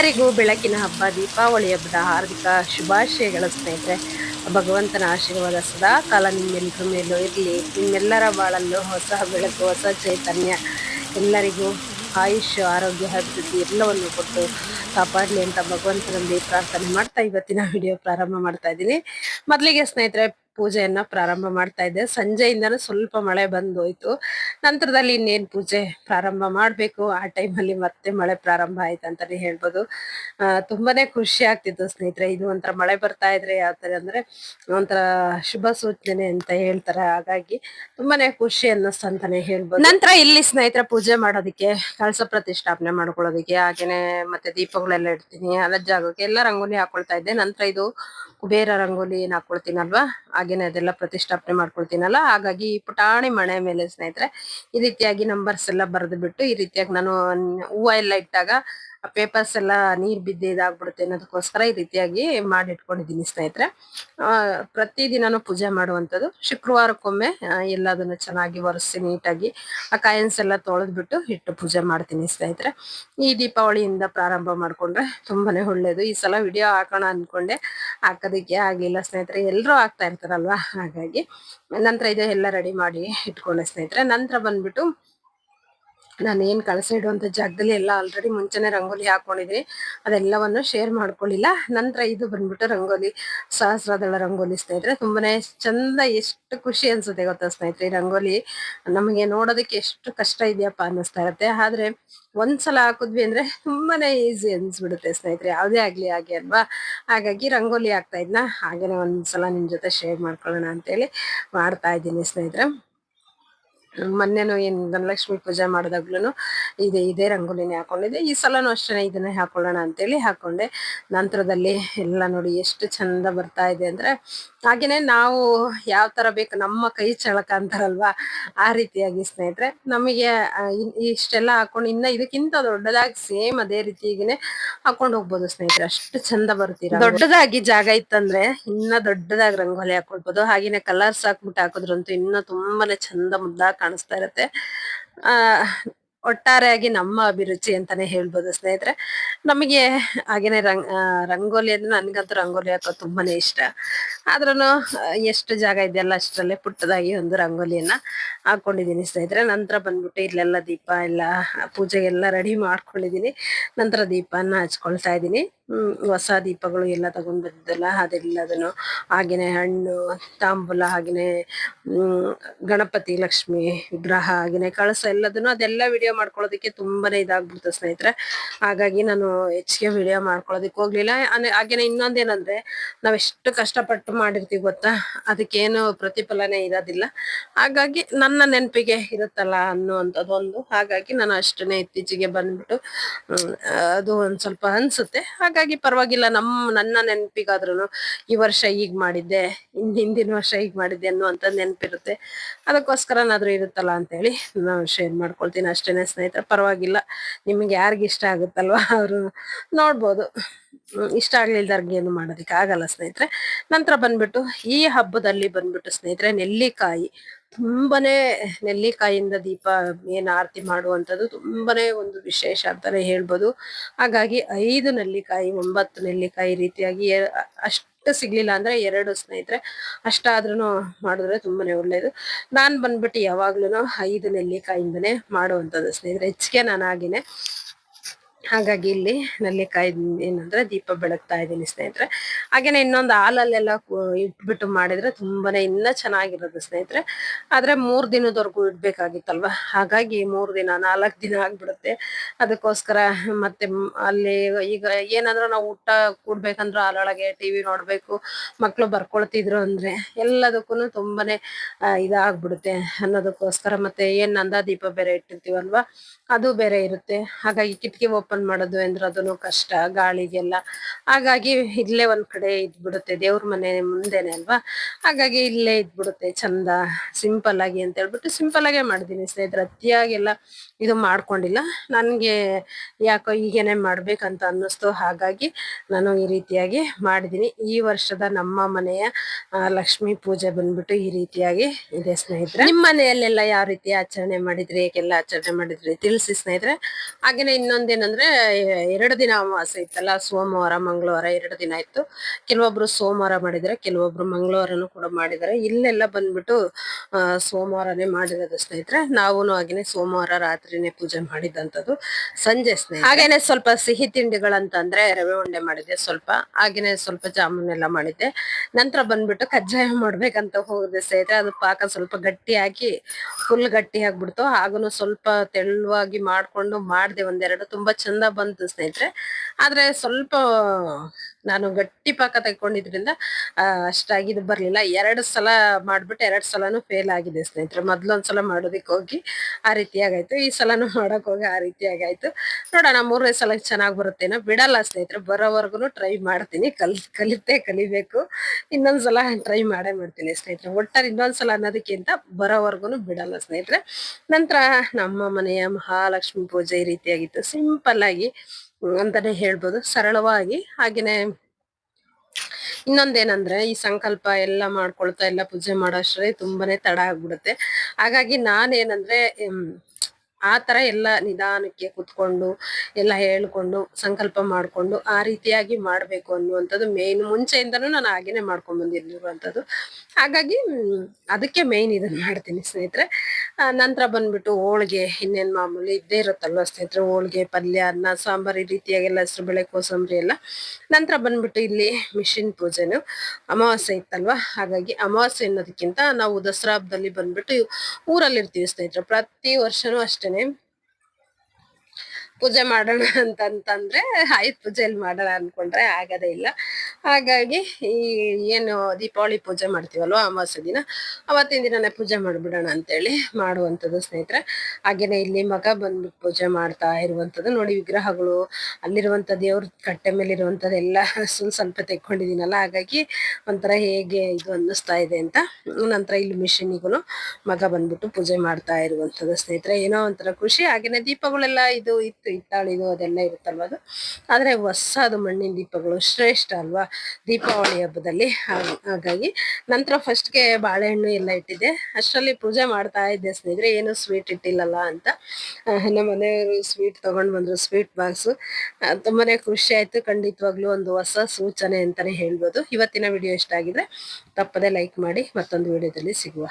ಎಲ್ಲರಿಗೂ ಬೆಳಕಿನ ಹಬ್ಬ, ದೀಪಾವಳಿ ಹಬ್ಬದ ಹಾರ್ದಿಕ ಶುಭಾಶಯಗಳ ಸ್ನೇಹಿತರೆ. ಭಗವಂತನ ಆಶೀರ್ವಾದ ಸದಾ ಕಾಲ ನಿಮ್ಮೆಲ್ಲರ ಮೇಲೂ ಇರಲಿ. ನಿಮ್ಮೆಲ್ಲರ ಬಾಳಲ್ಲೂ ಹೊಸ ಬೆಳಕು, ಹೊಸ ಚೈತನ್ಯ, ಎಲ್ಲರಿಗೂ ಆಯುಷ್ ಆರೋಗ್ಯ, ಅಭಿವೃದ್ಧಿ ಎಲ್ಲವನ್ನು ಕೊಟ್ಟು ಕಾಪಾಡಲಿ ಅಂತ ಭಗವಂತನಲ್ಲಿ ಪ್ರಾರ್ಥನೆ ಮಾಡ್ತಾ ಇವತ್ತಿನ ವಿಡಿಯೋ ಪ್ರಾರಂಭ ಮಾಡ್ತಾ ಇದ್ದೀನಿ. ಮೊದಲಿಗೆ ಸ್ನೇಹಿತರೆ ಪೂಜೆಯನ್ನ ಪ್ರಾರಂಭ ಮಾಡ್ತಾ ಇದ್ದೆ. ಸಂಜೆಯಿಂದನೂ ಸ್ವಲ್ಪ ಮಳೆ ಬಂದೋಯ್ತು. ನಂತರದಲ್ಲಿ ಇನ್ನೇನ್ ಪೂಜೆ ಪ್ರಾರಂಭ ಮಾಡ್ಬೇಕು? ಆ ಟೈಮಲ್ಲಿ ಮತ್ತೆ ಮಳೆ ಪ್ರಾರಂಭ ಆಯ್ತು ಅಂತಾನೆ ಹೇಳ್ಬೋದು. ತುಂಬಾನೇ ಖುಷಿ ಆಗ್ತಿತ್ತು ಸ್ನೇಹಿತರೆ. ಇದು ಒಂಥರ ಮಳೆ ಬರ್ತಾ ಇದ್ರೆ ಯಾವ ತರ ಅಂದ್ರೆ ಒಂಥರ ಶುಭ ಸೂಚನೆ ಅಂತ ಹೇಳ್ತಾರೆ. ಹಾಗಾಗಿ ತುಂಬಾನೇ ಖುಷಿ ಅನ್ನಿಸ್ತು ಅಂತಾನೆ ಹೇಳ್ಬೋದು. ನಂತರ ಇಲ್ಲಿ ಸ್ನೇಹಿತರ ಪೂಜೆ ಮಾಡೋದಕ್ಕೆ, ಕಳಸ ಪ್ರತಿಷ್ಠಾಪನೆ ಮಾಡ್ಕೊಳ್ಳೋದಕ್ಕೆ, ಹಾಗೇನೆ ಮತ್ತೆ ದೀಪಗಳೆಲ್ಲ ಇಡ್ತೀನಿ ಅಲಜ್ಜಾಗೋಕೆ ಎಲ್ಲ ರಂಗೋಲಿ ಹಾಕೊಳ್ತಾ ಇದ್ದೆ. ನಂತರ ಇದು ಕುಬೇರ ರಂಗೋಲಿ ಏನ್ ಹಾಕೊಳ್ತೀನಲ್ವಾ? ಹಾಗೇನೆ ಅದೆಲ್ಲ ಪ್ರತಿಷ್ಠಾಪನೆ ಮಾಡ್ಕೊಳ್ತೀನಲ್ಲ, ಹಾಗಾಗಿ ಈ ಪುಟಾಣಿ ಮಣೆ ಮೇಲೆ ಸ್ನೇಹಿತರೆ ಈ ರೀತಿಯಾಗಿ ನಂಬರ್ಸ್ ಎಲ್ಲ ಬರೆದು ಬಿಟ್ಟು ಈ ರೀತಿಯಾಗಿ ನಾನು ಹೂವ ಎಲ್ಲ ಇಟ್ಟಾಗ ಪೇಪರ್ಸ್ ಎಲ್ಲ ನೀರ್ ಬಿದ್ದು ಇದಾಗ್ಬಿಡುತ್ತೆ ಅನ್ನೋದಕ್ಕೋಸ್ಕರ ಈ ರೀತಿಯಾಗಿ ಮಾಡಿ ಇಟ್ಕೊಂಡಿದ್ದೀನಿ ಸ್ನೇಹಿತರೆ. ಆ, ಪ್ರತಿದಿನಾನು ಪೂಜೆ ಮಾಡುವಂಥದ್ದು. ಶುಕ್ರವಾರಕ್ಕೊಮ್ಮೆ ಎಲ್ಲದನ್ನ ಚೆನ್ನಾಗಿ ಒರೆಸಿ ನೀಟಾಗಿ ಆ ಕಾಯನ್ಸ್ ಎಲ್ಲ ತೊಳೆದ್ಬಿಟ್ಟು ಇಟ್ಟು ಪೂಜೆ ಮಾಡ್ತೀನಿ ಸ್ನೇಹಿತರೆ. ಈ ದೀಪಾವಳಿಯಿಂದ ಪ್ರಾರಂಭ ಮಾಡ್ಕೊಂಡ್ರೆ ತುಂಬಾನೇ ಒಳ್ಳೇದು. ಈ ಸಲ ವಿಡಿಯೋ ಹಾಕೋಣ ಅನ್ಕೊಂಡೆ. ಹಾಕೋದಕ್ಕೆ ಆಗಿಲ್ಲ ಸ್ನೇಹಿತರೆ. ಎಲ್ಲರೂ ಹಾಕ್ತಾ ಇರ್ತಾರಲ್ವಾ? ಹಾಗಾಗಿ ನಂತರ ಇದೆಲ್ಲ ರೆಡಿ ಮಾಡಿ ಇಟ್ಕೊಂಡೆ ಸ್ನೇಹಿತರೆ. ನಂತರ ಬಂದ್ಬಿಟ್ಟು ನಾನು ಏನು ಕಳಸ ಇಡುವಂತ ಜಾಗದಲ್ಲಿ ಎಲ್ಲ ಆಲ್ರೆಡಿ ಮುಂಚೆನೆ ರಂಗೋಲಿ ಹಾಕೊಂಡಿದ್ದೀನಿ ಅದೆಲ್ಲವನ್ನು ಶೇರ್ ಮಾಡ್ಕೊಳ್ಳಿಲ್ಲ. ನಂತರ ಇದು ಬಂದ್ಬಿಟ್ಟು ರಂಗೋಲಿ, ಸಹಸ್ರದಳ ರಂಗೋಲಿ ಸ್ನೇಹಿತರೆ. ತುಂಬಾನೇ ಚಂದ, ಎಷ್ಟು ಖುಷಿ ಅನ್ಸುತ್ತೆ ಗೊತ್ತಾ ಸ್ನೇಹಿತರೆ? ರಂಗೋಲಿ ನಮಗೆ ನೋಡೋದಕ್ಕೆ ಎಷ್ಟು ಕಷ್ಟ ಇದೆಯಪ್ಪ ಅನ್ನಿಸ್ತಾ ಇರುತ್ತೆ. ಆದ್ರೆ ಒಂದ್ಸಲ ಹಾಕಿದ್ವಿ ಅಂದ್ರೆ ತುಂಬಾನೇ ಈಸಿ ಅನ್ಸ್ಬಿಡುತ್ತೆ ಸ್ನೇಹಿತರೆ. ಯಾವುದೇ ಆಗ್ಲಿ ಹಾಗೆ ಅಲ್ವಾ? ಹಾಗಾಗಿ ರಂಗೋಲಿ ಹಾಕ್ತಾ ಇದ್ನ. ಹಾಗೇನೆ ಒಂದ್ಸಲ ನಿಮ್ ಜೊತೆ ಶೇರ್ ಮಾಡ್ಕೊಳ್ಳೋಣ ಅಂತೇಳಿ ಮಾಡ್ತಾ ಇದ್ದೀನಿ ಸ್ನೇಹಿತರೆ. ಮೊನ್ನೆನು ಏನು ಧನಲಕ್ಷ್ಮಿ ಪೂಜೆ ಮಾಡಿದಾಗ್ಲೂ ಇದೆ, ಇದೇ ರಂಗೋಲಿನೇ ಹಾಕೊಂಡಿದ್ದೆ. ಈ ಸಲನೂ ಅಷ್ಟೇ ಇದನ್ನೇ ಹಾಕೊಳ್ಳೋಣ ಅಂತೇಳಿ ಹಾಕೊಂಡೆ. ನಂತರದಲ್ಲಿ ಎಲ್ಲ ನೋಡಿ ಎಷ್ಟು ಚಂದ ಬರ್ತಾ ಇದೆ ಅಂದ್ರೆ ಹಾಗೇನೆ ನಾವು ಯಾವ ತರ ಬೇಕು ನಮ್ಮ ಕೈ ಚಳಕ ಅಂತಾರಲ್ವಾ ಆ ರೀತಿಯಾಗಿ ಸ್ನೇಹಿತರೆ, ನಮಗೆ ಇಷ್ಟೆಲ್ಲ ಹಾಕೊಂಡು ಇನ್ನ ಇದಕ್ಕಿಂತ ದೊಡ್ಡದಾಗಿ ಸೇಮ್ ಅದೇ ರೀತಿಯಾಗಿನೇ ಹಾಕೊಂಡು ಹೋಗ್ಬೋದು ಸ್ನೇಹಿತರೆ. ಅಷ್ಟು ಚಂದ ಬರ್ತೀರ? ದೊಡ್ಡದಾಗಿ ಜಾಗ ಇತ್ತಂದ್ರೆ ಇನ್ನ ದೊಡ್ಡದಾಗಿ ರಂಗೋಲಿ ಹಾಕೊಳ್ಬೋದು. ಹಾಗೇನೆ ಕಲರ್ಸ್ ಹಾಕ್ಬಿಟ್ಟು ಹಾಕಿದ್ರಂತೂ ಇನ್ನ ತುಂಬಾನೇ ಚಂದ ಮುದ್ದಾಗಿ ಕಾಣಿಸ್ತಾ ಇರತ್ತೆ. ಆ ಒಟ್ಟಾರೆಯಾಗಿ ನಮ್ಮ ಅಭಿರುಚಿ ಅಂತಾನೆ ಹೇಳ್ಬೋದು ಸ್ನೇಹಿತರೆ. ನಮಗೆ ಹಾಗೇನೆ ರಂಗ್ ರಂಗೋಲಿ ಅಂದ್ರೆ ನನಗಂತೂ ರಂಗೋಲಿ ಹಾಕೋ ತುಂಬಾನೇ ಇಷ್ಟ. ಆದ್ರೂ ಎಷ್ಟು ಜಾಗ ಇದೆಯಲ್ಲ ಅಷ್ಟರಲ್ಲೇ ಪುಟ್ಟದಾಗಿ ಒಂದು ರಂಗೋಲಿಯನ್ನ ಹಾಕೊಂಡಿದೀನಿ ಸ್ನೇಹಿತರೆ. ನಂತರ ಬಂದ್ಬಿಟ್ಟು ಇಲ್ಲೆಲ್ಲ ದೀಪ, ಎಲ್ಲ ಪೂಜೆಗೆಲ್ಲ ರೆಡಿ ಮಾಡ್ಕೊಂಡಿದೀನಿ ನಂತರ ದೀಪನ ಹಚ್ಕೊಳ್ತಾ ಇದ್ದೀನಿ. ಹೊಸ ದೀಪಗಳು ಎಲ್ಲ ತಗೊಂಡ್ ಬಂದಿದ್ದಲ್ಲ ಅದೆಲ್ಲದನ್ನು ಹಾಗೇನೆ ಹಣ್ಣು, ತಾಂಬೂಲ, ಹಾಗೇನೆ ಗಣಪತಿ, ಲಕ್ಷ್ಮಿ ವಿಗ್ರಹ, ಹಾಗೇನೆ ಕಳಸ ಎಲ್ಲದನ್ನು ಅದೆಲ್ಲ ವಿಡಿಯೋ ಮಾಡ್ಕೊಳ್ಳೋದಕ್ಕೆ ತುಂಬಾನೇ ಇದಾಗ್ಬಿಡ್ತು ಸ್ನೇಹಿತರೆ. ಹಾಗಾಗಿ ನಾನು ಹೆಚ್ಚಿಗೆ ವಿಡಿಯೋ ಮಾಡ್ಕೊಳ್ಳೋದಕ್ಕೆ ಹೋಗ್ಲಿಲ್ಲ. ಹಾಗೇನೆ ಇನ್ನೊಂದೇನಂದ್ರೆ, ನಾವೆಷ್ಟು ಕಷ್ಟಪಟ್ಟು ಮಾಡಿರ್ತೀವಿ ಗೊತ್ತಾ? ಅದಕ್ಕೇನು ಪ್ರತಿಫಲನೇ ಇರೋದಿಲ್ಲ. ಹಾಗಾಗಿ ನನ್ನ ನೆನಪಿಗೆ ಇರುತ್ತಲ್ಲ ಅನ್ನುವಂಥದ್ದು ಒಂದು. ಹಾಗಾಗಿ ನಾನು ಅಷ್ಟನ್ನೇ ಇತ್ತೀಚೆಗೆ ಬಂದ್ಬಿಟ್ಟು ಅದು ಒಂದ್ ಸ್ವಲ್ಪ ಅನ್ಸುತ್ತೆ. ಹಾಗಾಗಿ ಪರವಾಗಿಲ್ಲ ನಮ್ಮ ನನ್ನ ನೆನಪಿಗಾದ್ರೂ ಈ ವರ್ಷ ಈಗ ಮಾಡಿದ್ದೆ, ಇನ್, ಹಿಂದಿನ ವರ್ಷ ಈಗ ಮಾಡಿದ್ದೆ ಅನ್ನುವಂಥ ನೆನಪಿರುತ್ತೆ. ಅದಕ್ಕೋಸ್ಕರನಾದ್ರೂ ಇರುತ್ತಲ್ಲ ಅಂತೇಳಿ ನಾನು ಶೇರ್ ಮಾಡ್ಕೊಳ್ತೀನಿ ಅಷ್ಟೇನೆ ಸ್ನೇಹಿತರೆ. ಪರವಾಗಿಲ್ಲ, ನಿಮಗೆ ಯಾರಿಗಿಷ್ಟ ಆಗುತ್ತಲ್ವಾ, ಅವರು ನೋಡ್ಬೋದು. ಇಷ್ಟ ಆಗ್ಲಿಲ್ದವ್ರಿಗೆ ಏನು ಮಾಡೋದಕ್ಕೆ ಆಗಲ್ಲ ಸ್ನೇಹಿತರೆ. ನಂತರ ಬಂದ್ಬಿಟ್ಟು ಈ ಹಬ್ಬದಲ್ಲಿ ಬಂದ್ಬಿಟ್ಟು ಸ್ನೇಹಿತರೆ ನೆಲ್ಲಿಕಾಯಿ. ತುಂಬಾನೇ ನೆಲ್ಲಿಕಾಯಿಂದ ದೀಪ ಏನ್ ಆರತಿ ಮಾಡುವಂಥದ್ದು ತುಂಬಾನೇ ಒಂದು ವಿಶೇಷ ಅಂತಾನೆ ಹೇಳ್ಬೋದು. ಹಾಗಾಗಿ ಐದು ನೆಲ್ಲಿಕಾಯಿ, ಒಂಬತ್ತು ನೆಲ್ಲಿಕಾಯಿ ರೀತಿಯಾಗಿ ಅಷ್ಟು ಸಿಗ್ಲಿಲ್ಲ ಅಂದ್ರೆ ಎರಡು ಸ್ನೇಹಿತರೆ. ಅಷ್ಟಾದ್ರೂ ಮಾಡಿದ್ರೆ ತುಂಬಾನೇ ಒಳ್ಳೇದು. ನಾನ್ ಬಂದ್ಬಿಟ್ಟು ಯಾವಾಗ್ಲೂ ಐದು ನೆಲ್ಲಿಕಾಯಿಂದನೇ ಮಾಡುವಂಥದ್ದು ಸ್ನೇಹಿತರೆ. ಹೆಚ್ಚಿಗೆ ನಾನು ಹಾಗೇನೆ ಹಾಗಾಗಿ ಇಲ್ಲಿ ನಲ್ಲಿಕಾಯಿ ಏನಂದ್ರೆ ದೀಪ ಬೆಳಗ್ತಾ ಇದ್ದೀನಿ ಸ್ನೇಹಿತರೆ. ಹಾಗೇನೆ ಇನ್ನೊಂದು ಹಾಲಲ್ಲೆಲ್ಲ ಇಟ್ಬಿಟ್ಟು ಮಾಡಿದ್ರೆ ತುಂಬಾನೇ ಇನ್ನ ಚೆನ್ನಾಗಿರೋದು ಸ್ನೇಹಿತರೆ. ಆದ್ರೆ ಮೂರ್ ದಿನದವರೆಗೂ ಇಡ್ಬೇಕಾಗಿತ್ತಲ್ವಾ? ಹಾಗಾಗಿ ಮೂರ್ ದಿನ, ನಾಲ್ಕ್ ದಿನ ಆಗ್ಬಿಡುತ್ತೆ. ಅದಕ್ಕೋಸ್ಕರ ಮತ್ತೆ ಅಲ್ಲಿ ಈಗ ಏನಂದ್ರೆ ನಾವು ಊಟ ಕೂಡ್ಬೇಕಂದ್ರೆ ಹಾಲೊಳಗೆ ಟಿವಿ ನೋಡ್ಬೇಕು, ಮಕ್ಳು ಬರ್ಕೊಳ್ತಿದ್ರು ಅಂದ್ರೆ ಎಲ್ಲದಕ್ಕೂ ತುಂಬಾನೇ ಇದಾಗ್ಬಿಡುತ್ತೆ ಅನ್ನೋದಕ್ಕೋಸ್ಕರ ಮತ್ತೆ ಏನ್ ನಂದ ದೀಪ ಬೇರೆ ಇಟ್ಟಿರ್ತೀವಲ್ವಾ? ಅದು ಬೇರೆ ಇರುತ್ತೆ. ಹಾಗಾಗಿ ಕಿಟಕಿ ಓಪನ್ ಮಾಡೋದು ಅಂದ್ರೆ ಅದನ್ನು ಕಷ್ಟ, ಗಾಳಿಗೆಲ್ಲ. ಹಾಗಾಗಿ ಇಲ್ಲೇ ಒಂದ್ ಇದ್ಬಿಡುತ್ತೆ ದೇವ್ರ ಮನೆ ಮುಂದೆನೆ ಅಲ್ವಾ? ಹಾಗಾಗಿ ಇಲ್ಲೇ ಇದ್ಬಿಡುತ್ತೆ ಚಂದ ಸಿಂಪಲ್ ಆಗಿ ಅಂತ ಹೇಳ್ಬಿಟ್ಟು ಸಿಂಪಲ್ ಆಗೇ ಮಾಡಿದೀನಿ ಸ್ನೇಹಿತರೆ. ಅತಿಯಾಗೆಲ್ಲ ಇದು ಮಾಡ್ಕೊಂಡಿಲ್ಲ. ನನ್ಗೆ ಯಾಕೋ ಈಗೇನೆ ಮಾಡ್ಬೇಕಂತ ಅನ್ನಿಸ್ತು. ಹಾಗಾಗಿ ನಾನು ಈ ರೀತಿಯಾಗಿ ಮಾಡಿದೀನಿ. ಈ ವರ್ಷದ ನಮ್ಮ ಮನೆಯ ಲಕ್ಷ್ಮಿ ಪೂಜೆ ಬಂದ್ಬಿಟ್ಟು ಈ ರೀತಿಯಾಗಿ ಇದೆ ಸ್ನೇಹಿತರೆ. ನಿಮ್ಮ ಮನೆಯಲ್ಲೆಲ್ಲ ಯಾವ ರೀತಿ ಆಚರಣೆ ಮಾಡಿದ್ರಿ? ಹೇಗೆಲ್ಲ ಆಚರಣೆ ಮಾಡಿದ್ರಿ? ತಿಳಿಸಿ ಸ್ನೇಹಿತರೆ. ಹಾಗೇನೆ ಇನ್ನೊಂದೇನಂದ್ರೆ, ಎರಡು ದಿನ ಅಮಾವಾಸ್ಯ ಇತ್ತಲ್ಲ? ಸೋಮವಾರ, ಮಂಗಳವಾರ ಎರಡು ದಿನ ಇತ್ತು. ಕೆಲವೊಬ್ರು ಸೋಮವಾರ ಮಾಡಿದ್ರೆ, ಕೆಲವೊಬ್ರು ಮಂಗಳವಾರನು ಕೂಡ ಮಾಡಿದ್ದಾರೆ. ಇಲ್ಲೆಲ್ಲ ಬಂದ್ಬಿಟ್ಟು ಸೋಮವಾರನೇ ಮಾಡಿರೋದು ಸ್ನೇಹಿತರೆ. ನಾವು ಹಾಗೇನೆ ಸೋಮವಾರ ರಾತ್ರಿನೇ ಪೂಜೆ ಮಾಡಿದಂತದ್ದು ಸಂಜೆ ಸ್ನೇಹಿತರೆ. ಹಾಗೇನೆ ಸ್ವಲ್ಪ ಸಿಹಿ ತಿಂಡಿಗಳಂತಂದ್ರೆ ರವೆ ಉಂಡೆ ಮಾಡಿದ್ದೆ ಸ್ವಲ್ಪ. ಹಾಗೇನೆ ಸ್ವಲ್ಪ ಜಾಮೂನ್ ಎಲ್ಲ ಮಾಡಿದ್ದೆ. ನಂತರ ಬಂದ್ಬಿಟ್ಟು ಕಜ್ಜಾಯ ಮಾಡ್ಬೇಕಂತ ಹೋಗಿದೆ ಸ್ನೇಹಿತರೆ. ಅದು ಪಾಕ ಸ್ವಲ್ಪ ಗಟ್ಟಿ ಹಾಕಿ, ಫುಲ್ ಗಟ್ಟಿ ಆಗ್ಬಿಡ್ತು. ಹಾಗೂನು ಸ್ವಲ್ಪ ತೆಳುವಾಗಿ ಮಾಡ್ಕೊಂಡು ಮಾಡಿದೆ ಒಂದೆರಡು. ತುಂಬಾ ಚಂದ ಬಂತು ಸ್ನೇಹಿತರೆ. ಆದ್ರೆ ಸ್ವಲ್ಪ ನಾನು ಗಟ್ಟಿ ಪಾಕ ತೆಕ್ಕೊಂಡಿದ್ರಿಂದ ಆ, ಅಷ್ಟಾಗಿ ಇದು ಬರಲಿಲ್ಲ. ಎರಡು ಸಲ ಮಾಡ್ಬಿಟ್ಟು ಎರಡು ಸಲನೂ ಫೇಲ್ ಆಗಿದೆ ಸ್ನೇಹಿತರೆ. ಮೊದ್ಲೊಂದ್ಸಲ ಮಾಡೋದಿಕ್ ಹೋಗಿ ಆ ರೀತಿ ಆಗಾಯ್ತು. ಈ ಸಲನೂ ಮಾಡೋಕೆ ಹೋಗಿ ಆ ರೀತಿ ಆಗಾಯ್ತು. ನೋಡೋಣ ಮೂರನೇ ಸಲ ಚೆನ್ನಾಗ್ ಬರುತ್ತೇನೋ. ಬಿಡಲ್ಲ ಸ್ನೇಹಿತರೆ. ಬರೋವರೆಗೂ ಟ್ರೈ ಮಾಡ್ತೀನಿ. ಕಲ್ ಕಲಿತೆ ಕಲಿಬೇಕು. ಇನ್ನೊಂದ್ಸಲ ಟ್ರೈ ಮಾಡೇ ಮಾಡ್ತೀನಿ ಸ್ನೇಹಿತರೆ. ಒಟ್ಟಾರೆ ಇನ್ನೊಂದ್ಸಲ ಅನ್ನೋದಕ್ಕಿಂತ ಬರೋವರ್ಗುನು ಬಿಡಲ್ಲ ಸ್ನೇಹಿತರೆ. ನಂತರ ನಮ್ಮ ಮನೆಯ ಮಹಾಲಕ್ಷ್ಮಿ ಪೂಜೆ ಈ ರೀತಿಯಾಗಿತ್ತು ಸಿಂಪಲ್ ಆಗಿ ಅಂತಾನೆ ಹೇಳ್ಬೋದು. ಸರಳವಾಗಿ ಹಾಗೇನೆ ಇನ್ನೊಂದೇನಂದ್ರೆ ಈ ಸಂಕಲ್ಪ ಎಲ್ಲ ಮಾಡ್ಕೊಳ್ತಾ ಎಲ್ಲ ಪೂಜೆ ಮಾಡೋಷ್ಟ್ರಲ್ಲಿ ತುಂಬಾನೇ ತಡ ಆಗ್ಬಿಡುತ್ತೆ. ಹಾಗಾಗಿ ನಾನೇನಂದ್ರೆ ಆ ತರ ಎಲ್ಲ ನಿಧಾನಕ್ಕೆ ಕುತ್ಕೊಂಡು, ಎಲ್ಲ ಹೇಳ್ಕೊಂಡು, ಸಂಕಲ್ಪ ಮಾಡ್ಕೊಂಡು ಆ ರೀತಿಯಾಗಿ ಮಾಡ್ಬೇಕು ಅನ್ನುವಂಥದ್ದು ಮೇನ್ ಮುಂಚೆಯಿಂದನೂ ನಾನು ಹಾಗೇನೆ ಮಾಡ್ಕೊಂಡು ಬಂದಿರುವಂಥದ್ದು. ಹಾಗಾಗಿ ಅದಕ್ಕೆ ಮೇನ್ ಇದನ್ನ ಮಾಡ್ತೀನಿ ಸ್ನೇಹಿತರೆ. ನಂತರ ಬಂದ್ಬಿಟ್ಟು ಹೋಳಿಗೆ, ಇನ್ನೇನ್ ಮಾಮೂಲಿ ಇದ್ದೇ ಇರುತ್ತಲ್ವ ಸ್ನೇಹಿತರೆ? ಹೋಳಿಗೆ, ಪಲ್ಯ, ಅನ್ನ, ಸಾಂಬಾರ್ ಈ ರೀತಿಯಾಗೆಲ್ಲ ಹೆಸರು, ಬೇಳೆ, ಕೋಸಂಬರಿ ಎಲ್ಲ. ನಂತರ ಬಂದ್ಬಿಟ್ಟು ಇಲ್ಲಿ ಮಿಷಿನ್ ಪೂಜೆನು ಅಮಾವಾಸ್ಯೆ ಇತ್ತಲ್ವಾ? ಹಾಗಾಗಿ ಅಮಾವಾಸ್ಯೆ ಅನ್ನೋದಕ್ಕಿಂತ ನಾವು ದಸರಾ ಹಬ್ಬದಲ್ಲಿ ಬಂದ್ಬಿಟ್ಟು ಊರಲ್ಲಿ ಇರ್ತೀವಿ ಸ್ನೇಹಿತರೆ. ಪ್ರತಿ ವರ್ಷನೂ ಪೂಜೆ ಮಾಡೋಣ ಅಂತಂತಂದ್ರೆ ಆಯ್ತು, ಪೂಜೆಯಲ್ಲಿ ಮಾಡೋಣ ಅನ್ಕೊಂಡ್ರೆ ಆಗದೇ ಇಲ್ಲ. ಹಾಗಾಗಿ ಈ ಏನು ದೀಪಾವಳಿ ಪೂಜೆ ಮಾಡ್ತೀವಲ್ವ ಅಮಾವಾಸ್ಯ ದಿನ, ಅವತ್ತಿನ ದಿನನೇ ಪೂಜೆ ಮಾಡ್ಬಿಡೋಣ ಅಂತೇಳಿ ಮಾಡುವಂಥದ್ದು ಸ್ನೇಹಿತರೆ. ಹಾಗೇನೆ ಇಲ್ಲಿ ಮಗ ಬಂದ್ಬಿಟ್ಟು ಪೂಜೆ ಮಾಡ್ತಾ ಇರುವಂತದ್ದು. ನೋಡಿ ವಿಗ್ರಹಗಳು, ಅಲ್ಲಿರುವಂತ ದೇವ್ರ ಕಟ್ಟೆ ಮೇಲೆ ಇರುವಂತದ್ದೆಲ್ಲ ಸ್ವಲ್ಪ ತೆಕ್ಕೊಂಡಿದೀನಲ್ಲ ಹಾಗಾಗಿ ಒಂಥರ ಹೇಗೆ ಇದು ಅನ್ನಿಸ್ತಾ ಇದೆ ಅಂತ. ನಂತರ ಇಲ್ಲಿ ಮಿಷಿನಿಗೂ ಮಗ ಬಂದ್ಬಿಟ್ಟು ಪೂಜೆ ಮಾಡ್ತಾ ಇರುವಂತದ್ದು ಸ್ನೇಹಿತರೆ. ಏನೋ ಒಂಥರ ಖುಷಿ. ಹಾಗೇನೆ ದೀಪಗಳೆಲ್ಲ ಇದು ಇತ್ತು, ಹಿತ್ತಾಳಿದು ಅದೆಲ್ಲ ಇರುತ್ತಲ್ವ ಅದು. ಆದ್ರೆ ಹೊಸದು ಮಣ್ಣಿನ ದೀಪಗಳು ಶ್ರೇಷ್ಠ ಅಲ್ವಾ? ದೀಪಾವಳಿ ಹಬ್ಬದಲ್ಲಿ. ಹಾಗಾಗಿ ನಂತರ ಫಸ್ಟ್ಗೆ ಬಾಳೆಹಣ್ಣು ಎಲ್ಲ ಇಟ್ಟಿದ್ದೆ. ಅಷ್ಟರಲ್ಲಿ ಪೂಜೆ ಮಾಡ್ತಾ ಇದ್ದೆ ಸ್ನೇಹಿತರೆ. ಏನು ಸ್ವೀಟ್ ಇಟ್ಟಿಲ್ಲಲ್ಲ ಅಂತ. ನಮ್ಮ ಮನೆಯವರು ಸ್ವೀಟ್ ತಗೊಂಡ್ ಬಂದ್ರು ಸ್ವೀಟ್ ಬಾಕ್ಸ್ ತುಂಬಾನೇ ಖುಷಿ ಆಯ್ತು. ಖಂಡಿತವಾಗ್ಲೂ ಒಂದು ಹೊಸ ಸೂಚನೆ ಅಂತಾನೆ ಹೇಳ್ಬೋದು. ಇವತ್ತಿನ ವಿಡಿಯೋ ಇಷ್ಟ ಆಗಿದ್ರೆ ತಪ್ಪದೆ ಲೈಕ್ ಮಾಡಿ ಮತ್ತೊಂದು ವಿಡಿಯೋದಲ್ಲಿ ಸಿಗುವ